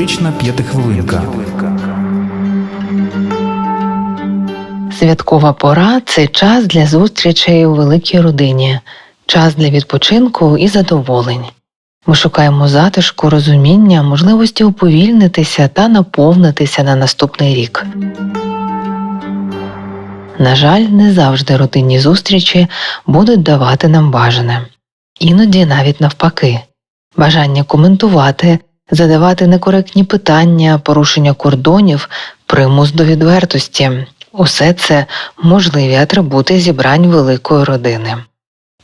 Психотерапевтична п'ятихвилинка. Святкова пора це час для зустрічей у великій родині, час для відпочинку і задоволень. Ми шукаємо затишку, розуміння, можливості уповільнитися та наповнитися на наступний рік. На жаль, не завжди родинні зустрічі будуть давати нам бажане. Іноді навіть навпаки, бажання коментувати, задавати некоректні питання, порушення кордонів, примус до відвертості усе це можливі атрибути зібрань великої родини.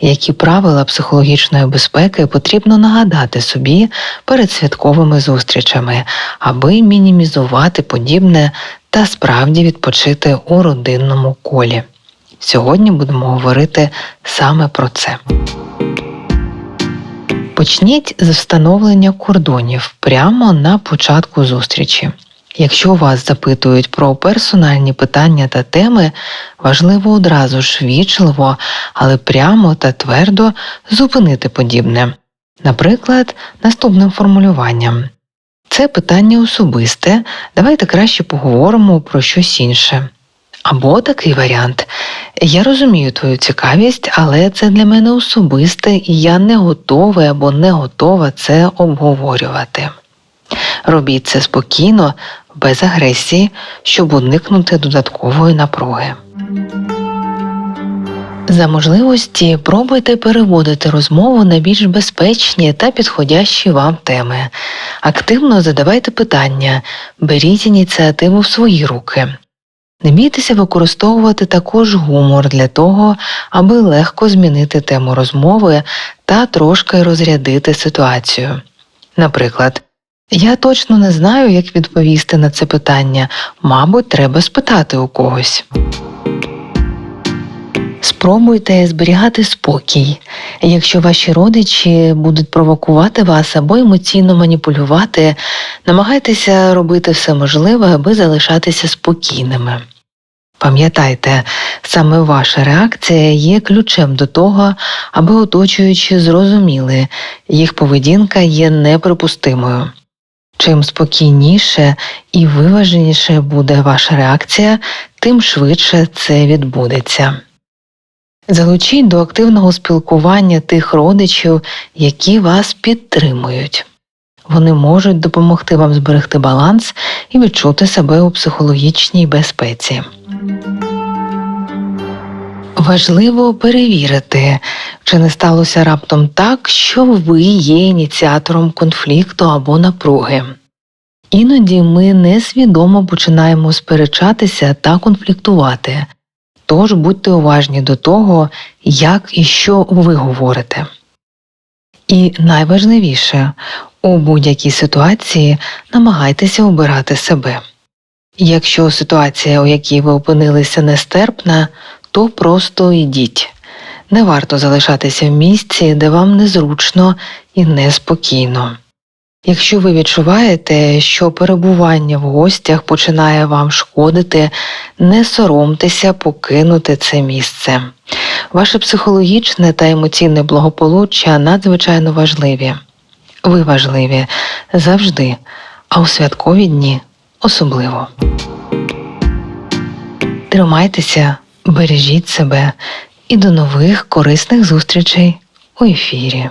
Які правила психологічної безпеки потрібно нагадати собі перед святковими зустрічами, аби мінімізувати подібне та справді відпочити у родинному колі. Сьогодні будемо говорити саме про це. Почніть з встановлення кордонів прямо на початку зустрічі. Якщо вас запитують про персональні питання та теми, важливо одразу ж вічливо, але прямо та твердо зупинити подібне. Наприклад, наступним формулюванням. Це питання особисте, давайте краще поговоримо про щось інше. Або такий варіант. Я розумію твою цікавість, але це для мене особисте, і я не готовий або не готова це обговорювати. Робіть це спокійно, без агресії, щоб уникнути додаткової напруги. За можливості пробуйте переводити розмову на більш безпечні та підходящі вам теми. Активно задавайте питання, беріть ініціативу в свої руки. Не бійтеся використовувати також гумор для того, аби легко змінити тему розмови та трошки розрядити ситуацію. Наприклад, я точно не знаю, як відповісти на це питання. Мабуть, треба спитати у когось. Спробуйте зберігати спокій. Якщо ваші родичі будуть провокувати вас або емоційно маніпулювати, намагайтеся робити все можливе, аби залишатися спокійними. Пам'ятайте, саме ваша реакція є ключем до того, аби оточуючі зрозуміли, їх поведінка є неприпустимою. Чим спокійніше і виваженіше буде ваша реакція, тим швидше це відбудеться. Залучіть до активного спілкування тих родичів, які вас підтримують. Вони можуть допомогти вам зберегти баланс і відчути себе у психологічній безпеці. Важливо перевірити, чи не сталося раптом так, що ви є ініціатором конфлікту або напруги. Іноді ми несвідомо починаємо сперечатися та конфліктувати, тож будьте уважні до того, як і що ви говорите. І найважливіше, у будь-якій ситуації намагайтеся обирати себе. Якщо ситуація, у якій ви опинилися, нестерпна, то просто йдіть. Не варто залишатися в місці, де вам незручно і неспокійно. Якщо ви відчуваєте, що перебування в гостях починає вам шкодити, не соромтеся покинути це місце. Ваше психологічне та емоційне благополуччя надзвичайно важливі. Ви важливі завжди, а у святкові дні особливо. Тримайтеся, бережіть себе і до нових корисних зустрічей у ефірі.